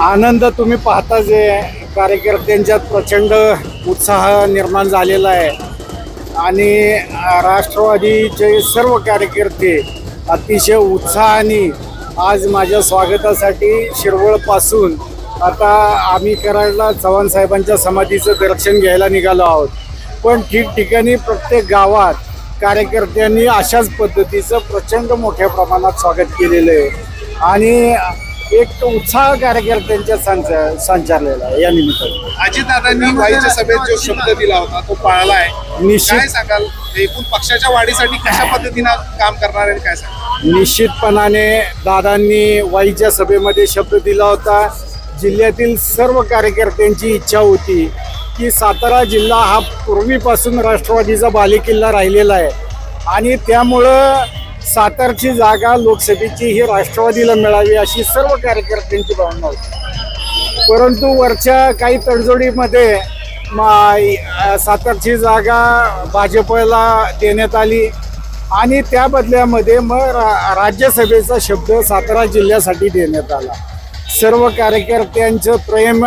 आनंद तुम्ही पाहता जे कार्यकर्त्यांच्यात प्रचंड उत्साह निर्माण झालेला आहे. आणि राष्ट्रवादीचे सर्व कार्यकर्ते अतिशय उत्साहाने आज माझ्या स्वागतासाठी शिरवळपासून आता आम्ही कराडला चव्हाण साहेबांच्या समाधीचं दर्शन घ्यायला निघालो आहोत. पण ठिकठिकाणी प्रत्येक गावात कार्यकर्त्यांनी अशाच पद्धतीचं प्रचंड मोठ्या प्रमाणात स्वागत केलेलं आहे. आणि एक उत्साह कार्यकर्त्यांच्या संचार संचारलेला आहे या निमित्ताने. अजितदादांनी वाईच्या सभेत जो शब्द दिला होता तो पाळला आहे. निश्चित. काय सांगाल? एकूण पक्षाच्या वाढीसाठी कशा पद्धतीनं काम करणार आहे काय सांगाल? निश्चितपणाने दादांनी वाईच्या सभेमध्ये शब्द दिला होता. जिल्ह्यातील सर्व कार्यकर्त्यांची इच्छा होती की सातारा जिल्हा हा पूर्वीपासून राष्ट्रवादीचा बालेकिल्ला राहिलेला आहे. आणि त्यामुळं सातारची जागा लोकसभेची ही राष्ट्रवादीला मिळावी अशी सर्व कार्यकर्त्यांची भावना होती. परंतु वरच्या काही तडजोडीमध्ये मा- सातारची जागा भाजपला देण्यात आली आणि त्या बदल्यामध्ये मग रा राज्यसभेचा शब्द सातारा जिल्ह्यासाठी देण्यात आला. सर्व कार्यकर्त्यांचं प्रेम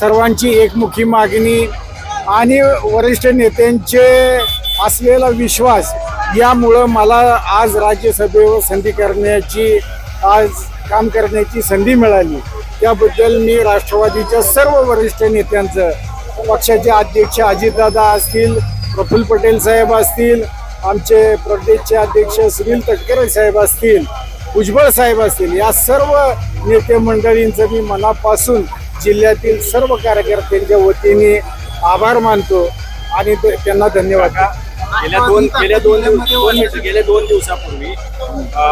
सर्वांची एकमुखी मागणी आणि वरिष्ठ नेत्यांचे असलेला विश्वास यामुळं मला आज राज्यसभेवर संधी करण्याची आज काम करण्याची संधी मिळाली. त्याबद्दल मी राष्ट्रवादीच्या सर्व वरिष्ठ नेत्यांचं पक्षाचे अध्यक्ष अजितदादा असतील प्रफुल्ल पटेल साहेब असतील आमचे प्रदेशचे अध्यक्ष सुनील तटकरे साहेब असतील भुजबळ साहेब असतील या सर्व नेते मंडळींचं मी मनापासून जिल्ह्यातील सर्व कार्यकर्त्यांच्या वतीने आभार मानतो आणि ते- त्यांना धन्यवाद गेल्या दोन गेल्या दोन दिवस दोन मिनिटं गेल्या दोन दिवसापूर्वी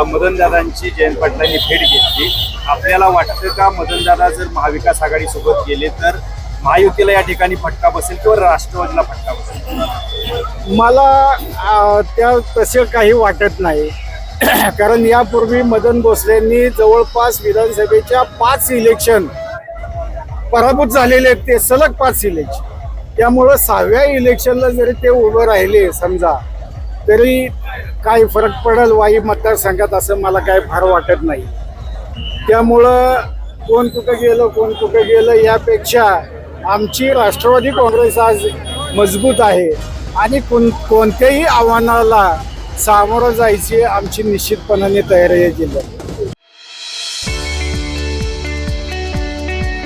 मदन दादांची जयंत पाटलांनी भेट घेतली. आपल्याला वाटतं का मदन दादा जर महाविकास आघाडी सोबत गेले तर महायुतीला या ठिकाणी फटका बसेल किंवा राष्ट्रवादीला फटका बसेल? मला त्या तसे काही वाटत नाही. कारण यापूर्वी मदन भोसलेंनी जवळपास विधानसभेच्या पाच इलेक्शन पराभूत झालेले आहेत ते सलग पाच इलेक्शन त्यामुळं सहाव्या इलेक्शनला जरी ते उभं राहिले समजा तरी काय फरक पडेल वाई मतदारसंघात असं मला काय फार वाटत नाही. त्यामुळं कोण कुठं गेलं कोण कुठं गेलं यापेक्षा आमची राष्ट्रवादी काँग्रेस आज मजबूत आहे. आणि कोण कोणत्याही आव्हानाला सामोरं जायची आमची निश्चितपणाने तयारी आहे जिल्ह्यात.